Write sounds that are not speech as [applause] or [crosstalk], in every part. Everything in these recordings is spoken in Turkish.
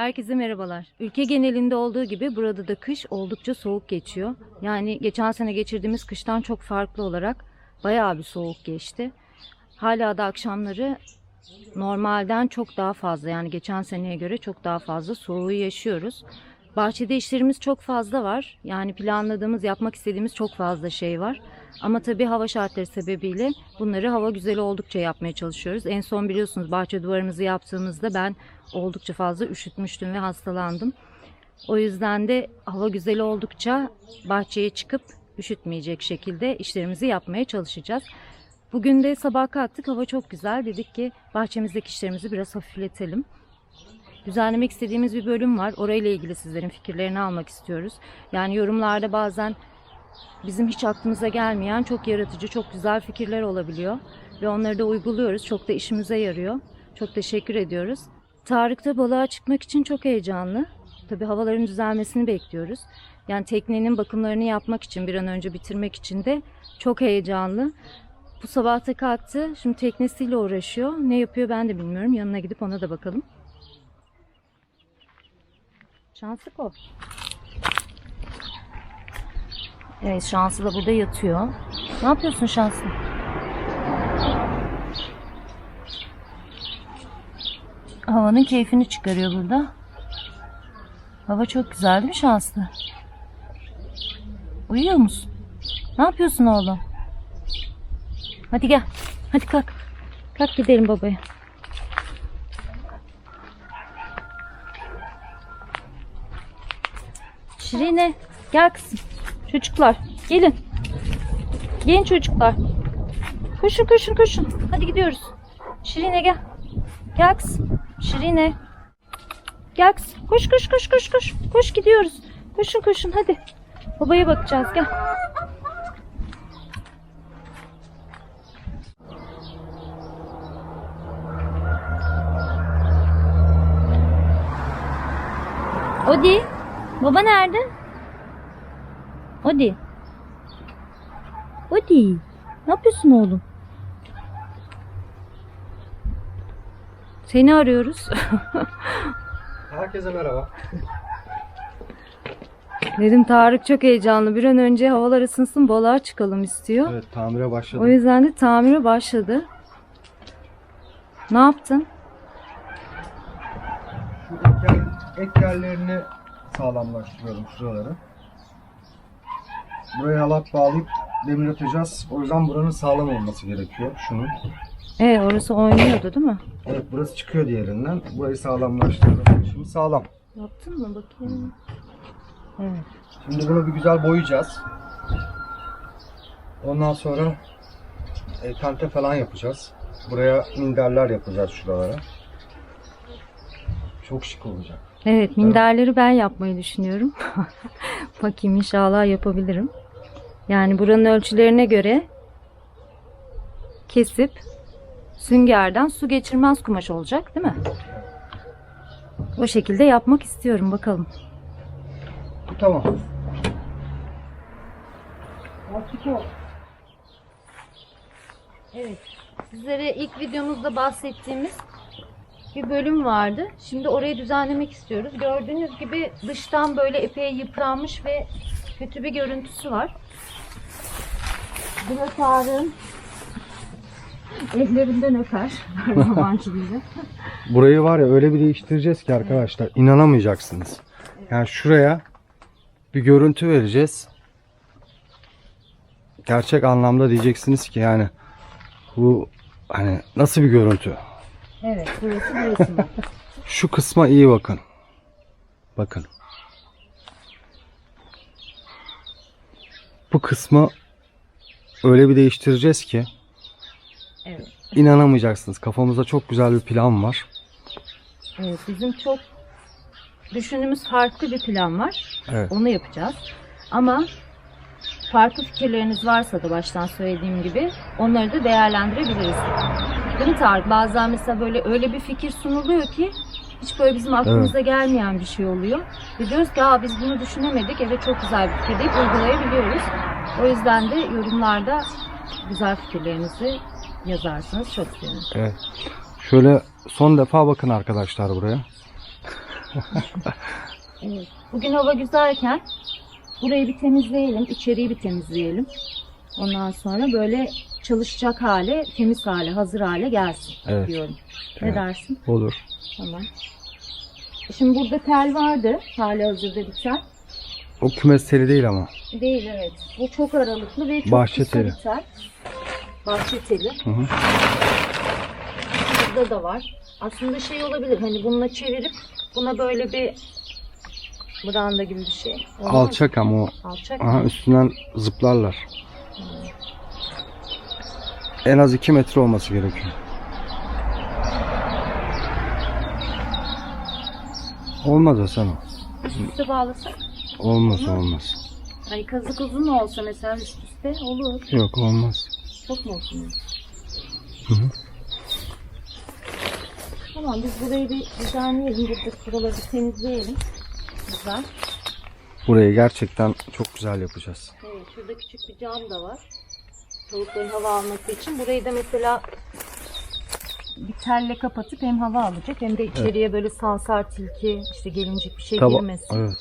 Herkese merhabalar. Ülke genelinde olduğu gibi burada da kış oldukça soğuk geçiyor. Yani geçen sene geçirdiğimiz kıştan çok farklı olarak bayağı bir soğuk geçti. Hala da akşamları normalden çok daha fazla yani geçen seneye göre çok daha fazla soğuğu yaşıyoruz. Bahçede işlerimiz çok fazla var. Yani planladığımız, yapmak istediğimiz çok fazla şey var. Ama tabii hava şartları sebebiyle bunları hava güzeli oldukça yapmaya çalışıyoruz. En son biliyorsunuz bahçe duvarımızı yaptığımızda ben oldukça fazla üşütmüştüm ve hastalandım. O yüzden de hava güzeli oldukça bahçeye çıkıp üşütmeyecek şekilde işlerimizi yapmaya çalışacağız. Bugün de sabah kalktık hava çok güzel. Dedik ki bahçemizdeki işlerimizi biraz hafifletelim. Düzenlemek istediğimiz bir bölüm var. Orayla ilgili sizlerin fikirlerini almak istiyoruz. Yani yorumlarda bazen bizim hiç aklımıza gelmeyen çok yaratıcı, çok güzel fikirler olabiliyor. Ve onları da uyguluyoruz. Çok da işimize yarıyor. Çok teşekkür ediyoruz. Tarık'ta balığa çıkmak için çok heyecanlı. Tabii havaların düzelmesini bekliyoruz. Yani teknenin bakımlarını yapmak için, bir an önce bitirmek için de çok heyecanlı. Bu sabah da kalktı. Şimdi teknesiyle uğraşıyor. Ne yapıyor ben de bilmiyorum. Yanına gidip ona da bakalım. Şanslı o. Evet Şanslı da burada yatıyor. Ne yapıyorsun Şanslı? Havanın keyfini çıkarıyor burada. Hava çok güzel değil mi Şanslı? Uyuyor musun? Ne yapıyorsun oğlum? Hadi gel. Hadi kalk. Kalk gidelim babaya. Şirine gel kızım. Çocuklar gelin. Gelin çocuklar. Koşun koşun koşun. Hadi gidiyoruz. Şirine gel. Gel kızım. Şirine. Gel kızım. Koş koş koş koş koş. Koş gidiyoruz. Koşun koşun hadi. Babaya bakacağız gel. Odi. Baba nerede? Odi. Odi. Ne yapıyorsun oğlum? Seni arıyoruz. [laughs] Herkese merhaba. Dedim Tarık çok heyecanlı. Bir an önce havalar ısınsın balığa çıkalım istiyor. Evet tamire başladım. O yüzden de tamire başladı. Ne yaptın? Şu ek, yer, ek yerlerini sağlamlaştırıyorum şuraları. Buraya halat bağlayıp demir atacağız. O yüzden buranın sağlam olması gerekiyor. Şunun. Evet orası oynuyordu değil mi? Evet burası çıkıyor diğerinden. Burayı sağlamlaştırdım. Şimdi sağlam. Yaptın mı bakayım? Evet. Şimdi bunu bir güzel boyayacağız. Ondan sonra e, tente falan yapacağız. Buraya minderler yapacağız şuralara. Çok şık olacak. Evet minderleri ben yapmayı düşünüyorum. [laughs] Bakayım inşallah yapabilirim. Yani buranın ölçülerine göre kesip süngerden su geçirmez kumaş olacak değil mi? O şekilde yapmak istiyorum bakalım. Tamam. Evet. Sizlere ilk videomuzda bahsettiğimiz bir bölüm vardı. Şimdi orayı düzenlemek istiyoruz. Gördüğünüz gibi dıştan böyle epey yıpranmış ve kötü bir görüntüsü var. Burası Tarık'ın ellerinden öper. Her zamanki gibi. Burayı var ya öyle bir değiştireceğiz ki arkadaşlar inanamayacaksınız. Yani şuraya bir görüntü vereceğiz. Gerçek anlamda diyeceksiniz ki yani bu hani nasıl bir görüntü? Evet, burası burası? [laughs] Şu kısma iyi bakın. Bakın. Bu kısmı öyle bir değiştireceğiz ki Evet. inanamayacaksınız. Kafamızda çok güzel bir plan var. Evet, bizim çok düşündüğümüz farklı bir plan var. Evet. Onu yapacağız. Ama farklı fikirleriniz varsa da baştan söylediğim gibi onları da değerlendirebiliriz. Değil mi Tarık? Bazen mesela böyle öyle bir fikir sunuluyor ki hiç böyle bizim aklımıza gelmeyen bir şey oluyor. Ve diyoruz ki Aa, biz bunu düşünemedik. Evet çok güzel bir fikir deyip uygulayabiliyoruz. O yüzden de yorumlarda güzel fikirlerinizi yazarsanız çok sevinirim. Evet. Şöyle son defa bakın arkadaşlar buraya. [laughs] Evet. Bugün hava güzelken burayı bir temizleyelim, içeriği bir temizleyelim. Ondan sonra böyle çalışacak hale, temiz hale, hazır hale gelsin Evet. diyorum. Ne Evet. dersin? Olur. Tamam. Şimdi burada tel vardı. Hali hazırda bir tel. O kümes teli değil ama. Değil evet. Bu çok aralıklı ve çok Bahçe kısa teli. bir tel. Bahçe teli. Hı hı. Burada da var. Aslında şey olabilir. Hani bununla çevirip buna böyle bir branda gibi bir şey. Olmaz mı? Alçak ama o. Alçak. Aha üstünden zıplarlar. En az 2 metre olması gerekiyor. Olmaz o sana. Üst üste bağlasak. Olmaz olmaz. Hani kazık uzun olsa mesela üst üste olur. Yok olmaz. Çok mu uzun? Hı hı. Tamam biz burayı bir düzenleyelim. Burada şuraları bir temizleyelim. Güzel. Burayı gerçekten çok güzel yapacağız. Evet, şurada küçük bir cam da var. Tavukların hava alması için. Burayı da mesela bir telle kapatıp hem hava alacak hem de içeriye böyle sansar tilki, işte gelincik bir şey Taba- girmesin. evet.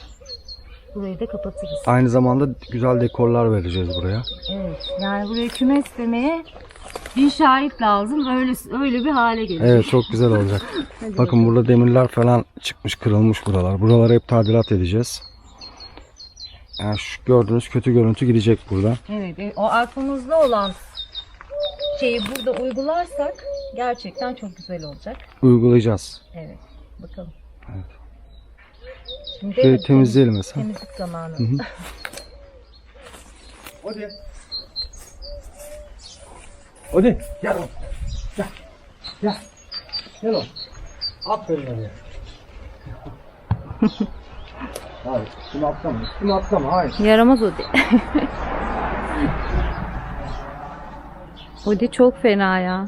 Burayı da kapatırız. Aynı zamanda güzel dekorlar vereceğiz buraya. Evet. Yani buraya kümes demeye bir şahit lazım. Öyle öyle bir hale gelecek. Evet çok güzel olacak. [laughs] Bakın burada demirler falan çıkmış kırılmış buralar. Buraları hep tadilat edeceğiz. Yani şu gördüğünüz kötü görüntü gidecek burada. Evet, e, o arkamızda olan şeyi burada uygularsak gerçekten çok güzel olacak. Uygulayacağız. Evet, bakalım. Evet. Şimdi Şöyle evet, temizleyelim mesela. temizlik zamanı. hı. Hadi. Hadi. Gel oğlum. Gel. Gel. Gel oğlum. Aferin hadi. [laughs] Hayır. Üstüme atlama. Üstüme atlama. Hayır. Yaramaz Odi. Odi çok fena ya.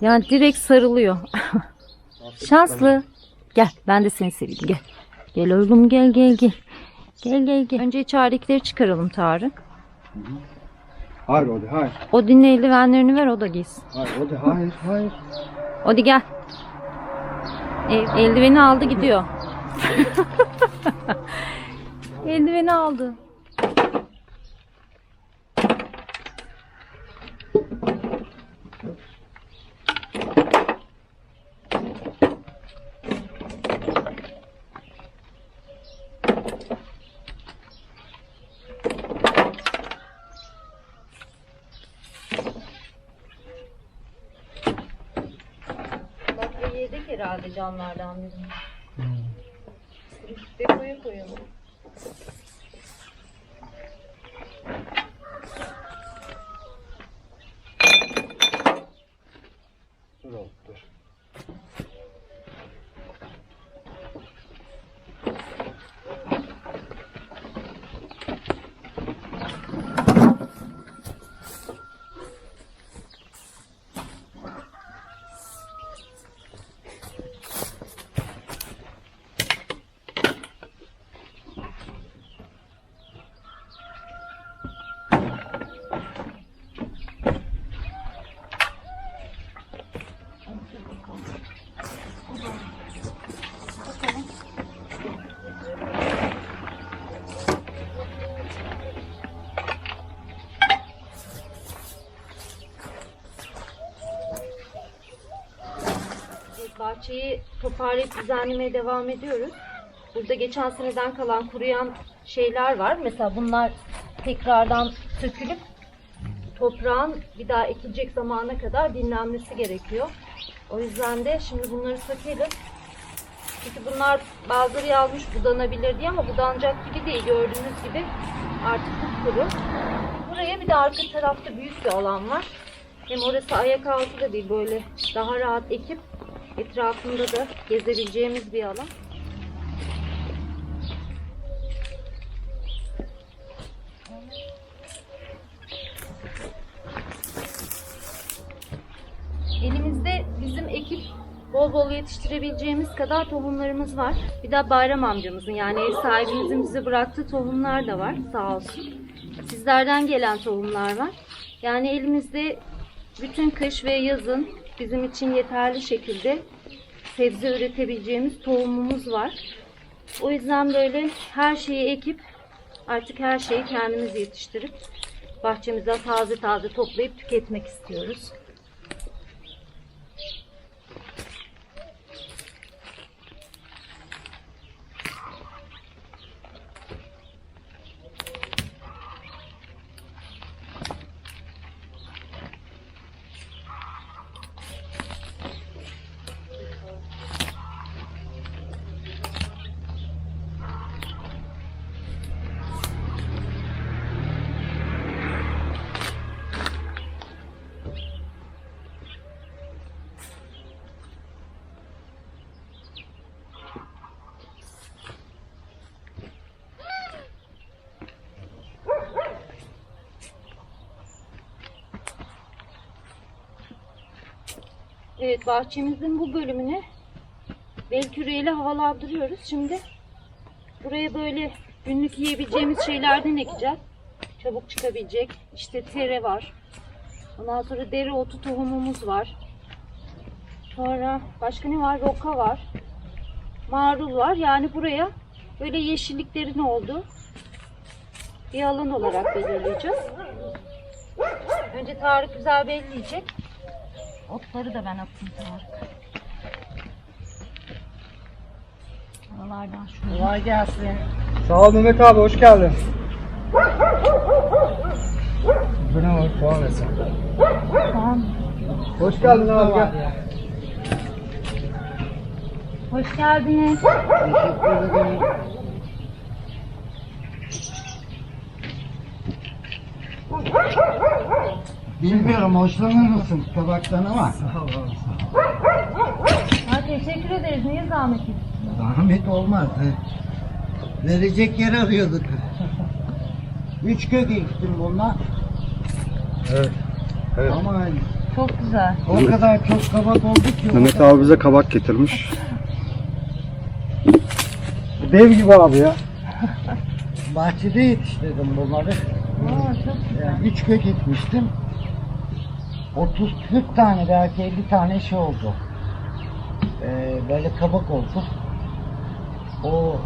Yani direkt sarılıyor. Şanslı. Gel ben de seni seveyim gel. Gel oğlum gel gel gel. Gel gel gel. Önce içeridekileri çıkaralım Tarık. Hayır Odi hayır. Odi'nin eldivenlerini ver o da giysin. Hayır Odi hayır hayır. Odi gel. El- eldiveni aldı gidiyor. [laughs] eldiveni aldı. Bak bu yedek herhalde bahçeyi toparlayıp düzenlemeye devam ediyoruz. Burada geçen seneden kalan kuruyan şeyler var. Mesela bunlar tekrardan sökülüp toprağın bir daha ekilecek zamana kadar dinlenmesi gerekiyor. O yüzden de şimdi bunları sökelim. Çünkü bunlar bazıları yazmış budanabilir diye ama budanacak gibi değil. Gördüğünüz gibi artık kuru. Buraya bir de arka tarafta büyük bir alan var. Hem orası ayak altı da değil böyle daha rahat ekip etrafında da gezebileceğimiz bir alan. Elimizde bizim ekip bol bol yetiştirebileceğimiz kadar tohumlarımız var. Bir de bayram amcamızın yani ev sahibimizin bize bıraktığı tohumlar da var sağ olsun. Sizlerden gelen tohumlar var. Yani elimizde bütün kış ve yazın bizim için yeterli şekilde sebze üretebileceğimiz tohumumuz var. O yüzden böyle her şeyi ekip artık her şeyi kendimiz yetiştirip bahçemizden taze taze toplayıp tüketmek istiyoruz. Evet bahçemizin bu bölümünü bel havalandırıyoruz. Şimdi buraya böyle günlük yiyebileceğimiz şeylerden ekeceğiz. Çabuk çıkabilecek. İşte tere var. Ondan sonra dereotu tohumumuz var. Sonra başka ne var? Roka var. Marul var. Yani buraya böyle yeşilliklerin olduğu bir alan olarak belirleyeceğiz. Önce Tarık güzel belleyecek. Otları da ben atayım Tarık. Oralardan şunu. Kolay gelsin. Sağ ol Mehmet abi hoş geldin. Bu ne var? Puan versin. Tamam. Hoş geldin abi gel. Hoş geldiniz. Teşekkür ederim. Bilmiyorum hoşlanır mısın tabaktan ama Ha, teşekkür ederiz. Niye zahmet ettin? zahmet olmaz. Verecek yer arıyorduk. Üç kök ektim bunlar Evet. Evet. ama Çok güzel. o kadar çok kabak oldu ki. Mehmet kadar- abi bize kabak getirmiş. [laughs] Dev gibi abi ya. Bahçede yetiştirdim bunları. Aa, çok güzel. Yani üç kök ekmiştim. 30-40 tane belki 50 tane şey oldu. Ee, böyle kabak oldu. O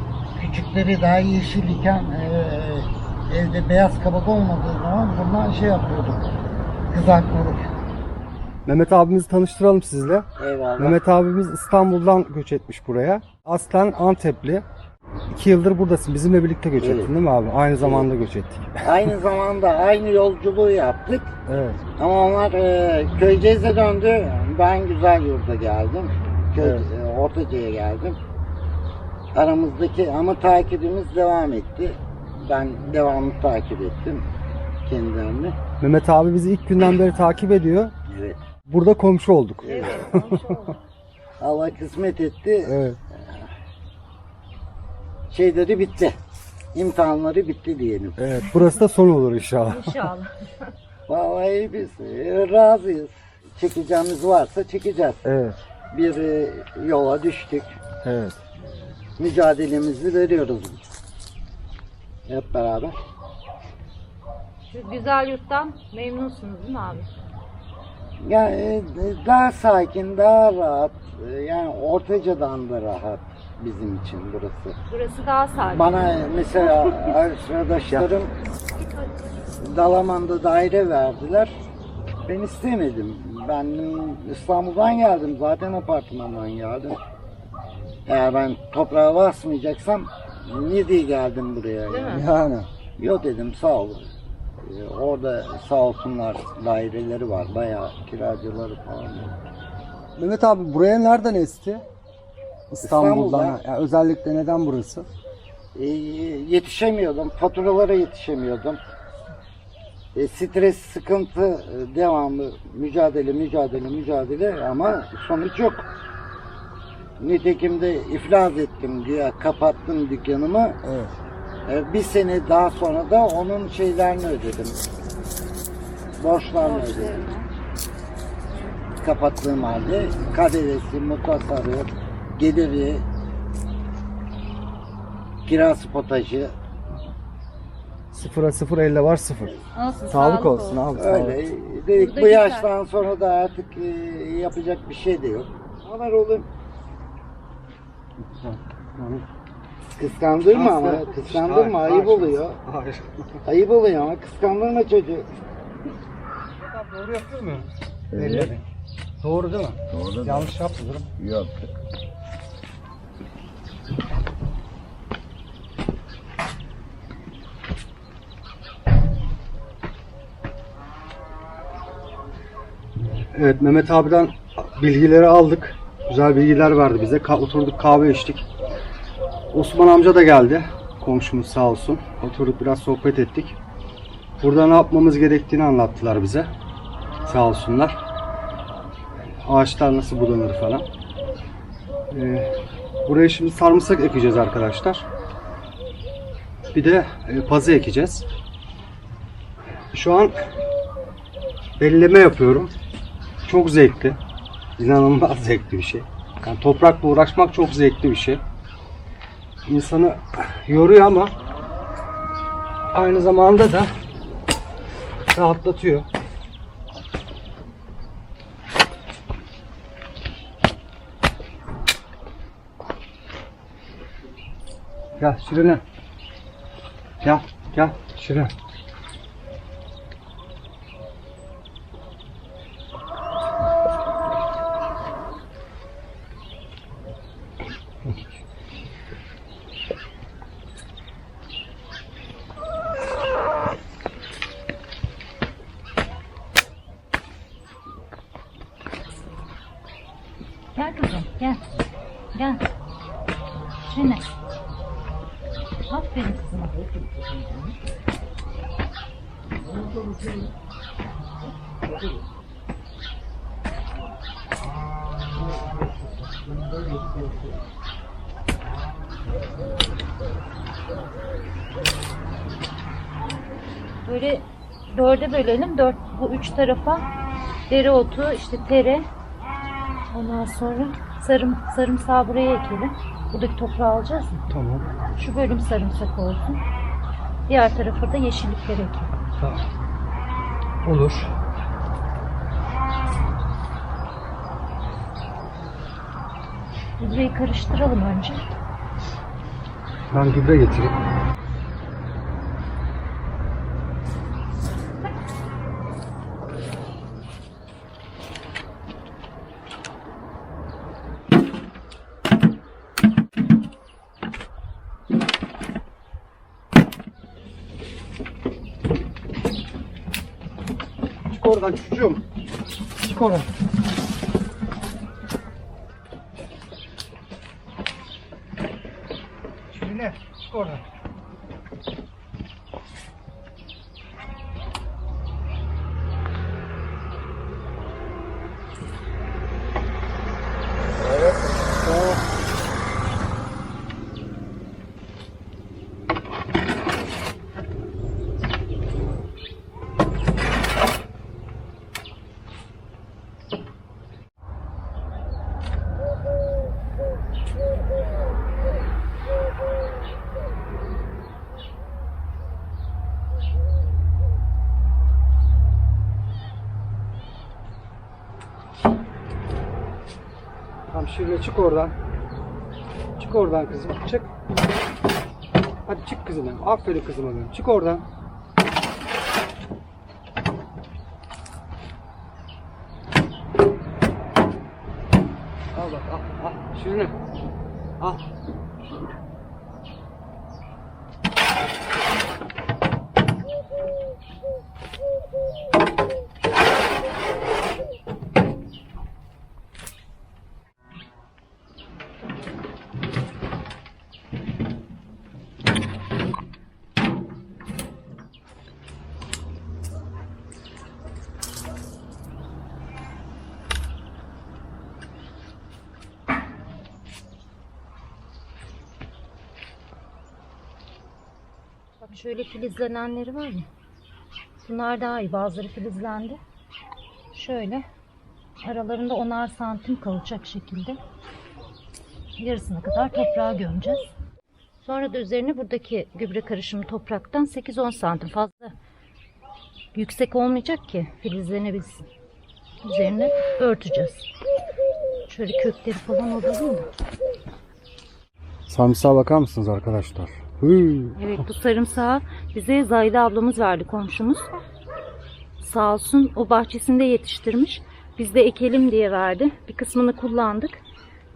küçükleri daha yeşil iken ee, evde beyaz kabak olmadığı zaman bundan şey yapıyorduk. Kızartmalık. Mehmet abimizi tanıştıralım sizle. Eyvallah. Mehmet abimiz İstanbul'dan göç etmiş buraya. Aslen Antepli. İki yıldır buradasın. Bizimle birlikte göç Evet. ettin değil mi abi? Aynı zamanda göç ettik. [laughs] Aynı zamanda aynı yolculuğu yaptık. Evet. Ama onlar e, Köyceğiz'e döndü. Ben güzel yurda geldim. Köy, Evet. e, Ortaca'ya geldim. Aramızdaki ama takibimiz devam etti. Ben devamlı takip ettim kendilerini. Mehmet abi bizi ilk günden beri takip ediyor. Evet. Burada komşu olduk. Evet. komşu olduk. [laughs] Allah kısmet etti. Evet. Şeyleri bitti. İmtihanları bitti diyelim. Evet. Burası da son olur inşallah. İnşallah. [laughs] Vallahi biz e, razıyız. Çekeceğimiz varsa çekeceğiz. Evet. Bir e, yola düştük. Evet. mücadelemizi veriyoruz. Hep beraber. Şu güzel yurttan memnunsunuz değil mi abi? Yani e, daha sakin, daha rahat. Yani Ortaca'dan da rahat bizim için burası. Burası daha sakin. Bana mesela [laughs] arkadaşlarım Dalaman'da daire verdiler. Ben istemedim. Ben İstanbul'dan geldim. Zaten apartmandan geldim. Eğer ben toprağa basmayacaksam niye diye geldim buraya? Değil yani? mi? Yani. Yok dedim sağ ol. Ee, orada sağ olsunlar daireleri var. Bayağı kiracıları falan. var. Mehmet abi buraya nereden esti? İstanbul'dan. İstanbul'dan. Yani özellikle neden burası? Ee, yetişemiyordum. Faturalara yetişemiyordum. E, stres, sıkıntı, e, devamlı mücadele, mücadele, mücadele ama sonuç yok. Nitekim de iflas ettim diye kapattım dükkanımı. Evet. E, bir sene daha sonra da onun şeylerini ödedim. Borçlarını ödedim. Kapattığım halde KDV'si, muhtasarı, geliri, kirası potajı Sıfıra sıfır elde var sıfır. Olsun, Sağlık olsun abi. öyle. sağlık. Dedik Burada bu güzel. yaştan sonra da artık e, yapacak bir şey de yok. Haber olur. Kıskandırma ama. Hayır, Kıskandırma. hayır. Ayıp oluyor. Hayır. Ayıp oluyor ama kıskandırma çocuğu. Doğru yapıyor muyum? Elleri. Doğru değil mi? Doğru. Yanlış yapmıyorum. Yok. Evet Mehmet abiden bilgileri aldık. Güzel bilgiler verdi bize. Oturduk kahve içtik. Osman amca da geldi. Komşumuz sağ olsun. Oturduk biraz sohbet ettik. Burada ne yapmamız gerektiğini anlattılar bize. Sağ olsunlar. Ağaçlar nasıl budanır falan. Ee, buraya şimdi sarımsak ekeceğiz arkadaşlar. Bir de e, pazı ekeceğiz. Şu an belleme yapıyorum. Çok zevkli. İnanılmaz zevkli bir şey. Yani toprakla uğraşmak çok zevkli bir şey. İnsanı yoruyor ama aynı zamanda da rahatlatıyor. Gel Şirin'e. Gel, gel Şirin. Gel kızım gel. Gel. Şine. Aferin kızıma. Böyle dörde bölelim. Dört, bu üç tarafa dereotu, işte tere, Ondan sonra sarım, sarımsağı buraya ekelim. Buradaki toprağı alacağız mı? Tamam. Şu bölüm sarımsak olsun. Diğer tarafa da yeşillikleri ekelim. Tamam. Olur. Burayı karıştıralım önce. Ben gübre getireyim. Çık oradan. Şirine çık oradan. Evet. Tamam. Şirine çık oradan. Çık oradan kızım. Çık. Hadi çık kızım benim. Aferin kızıma benim. Çık oradan. Al bak al. Al. Şirine. Al. Şöyle filizlenenleri var ya. Bunlar daha iyi. Bazıları filizlendi. Şöyle aralarında onar santim kalacak şekilde yarısına kadar toprağa gömeceğiz. Sonra da üzerine buradaki gübre karışımı topraktan 8-10 santim fazla yüksek olmayacak ki filizlenebilsin. Üzerine örteceğiz. Şöyle kökleri falan alalım da. Sarımsağa bakar mısınız arkadaşlar? Evet bu sarımsağı bize Zayda ablamız verdi komşumuz. Sağ olsun o bahçesinde yetiştirmiş. Biz de ekelim diye verdi. Bir kısmını kullandık.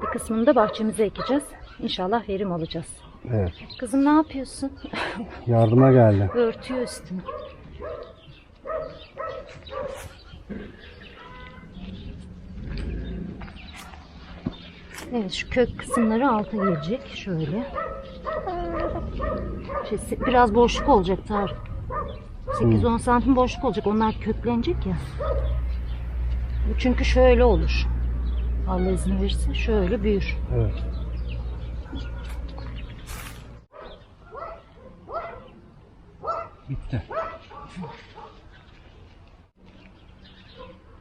Bir kısmını da bahçemize ekeceğiz. İnşallah verim alacağız. Evet. Kızım ne yapıyorsun? [laughs] Yardıma geldi. Örtüyor üstünü. Evet şu kök kısımları alta gelecek. Şöyle. Şey, biraz boşluk olacak Tarık. 8-10 santim boşluk olacak. Onlar köklenecek ya. Bu çünkü şöyle olur. Allah izin verirse şöyle büyür. Evet. Bitti.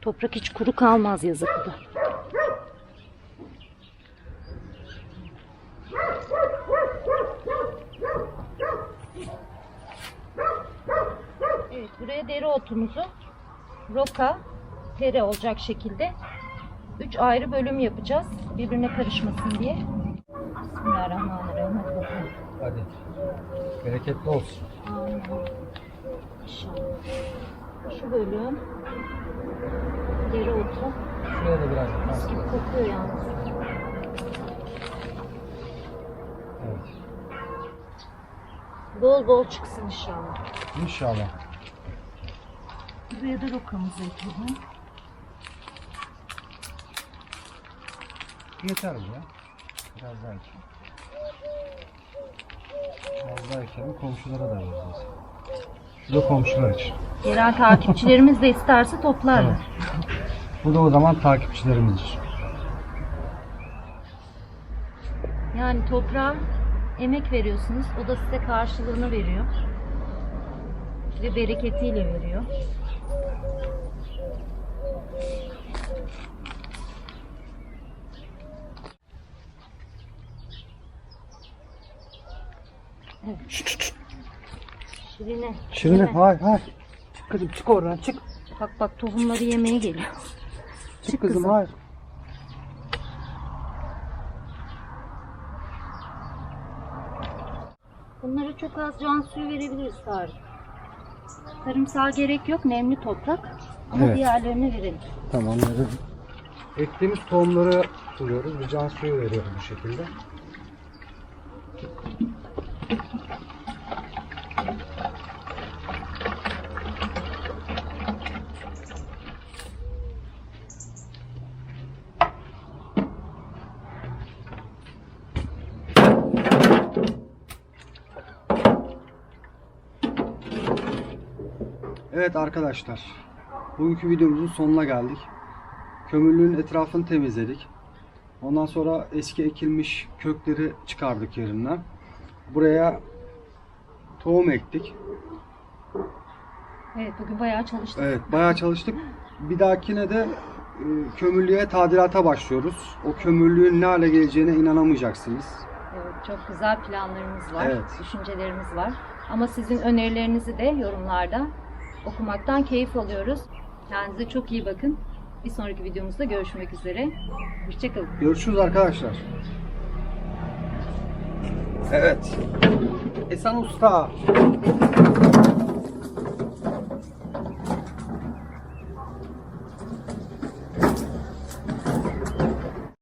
Toprak hiç kuru kalmaz yazıkta. Evet buraya dereotumuzu roka, tere olacak şekilde üç ayrı bölüm yapacağız. Birbirine karışmasın diye. Bismillahirrahmanirrahim. Hadi bakalım. Hadi. Bereketli olsun. Aynen. İnşallah. Şu bölüm dereotu. Şuraya da biraz Mis gibi kokuyor yalnız. Evet. Bol bol çıksın inşallah. İnşallah. Buraya da rokamızı ekledim. Yeter bu ya. Biraz daha ekelim. Biraz daha ekelim. Komşulara da vereceğiz. Şu da komşular için. Gelen takipçilerimiz de isterse toplarlar. Bu da o zaman takipçilerimiz için. Yani toprağa emek veriyorsunuz. O da size karşılığını veriyor. Ve bereketiyle veriyor. Şirine. Şirine hayır hayır. Çık kızım çık oradan çık. Bak bak tohumları yemeye geliyor. Çık kızım hayır. Bunlara çok az can suyu verebiliriz Tarık. Sarımsağa gerek yok, nemli toprak. Ama Evet. diğerlerine verelim. Tamam verelim. Ektiğimiz tohumları suluyoruz. Bir can suyu veriyoruz bu şekilde. Evet arkadaşlar. Bugünkü videomuzun sonuna geldik. Kömürlüğün etrafını temizledik. Ondan sonra eski ekilmiş kökleri çıkardık yerinden. Buraya tohum ektik. Evet, bugün bayağı çalıştık. Evet bayağı çalıştık. Bir dahakine de e, kömürlüğe tadilata başlıyoruz. O kömürlüğün ne hale geleceğine inanamayacaksınız. Evet, çok güzel planlarımız var, Evet. düşüncelerimiz var. Ama sizin önerilerinizi de yorumlarda okumaktan keyif alıyoruz. Kendinize çok iyi bakın. Bir sonraki videomuzda görüşmek üzere. Hoşçakalın. Görüşürüz arkadaşlar. Evet. Esen Usta.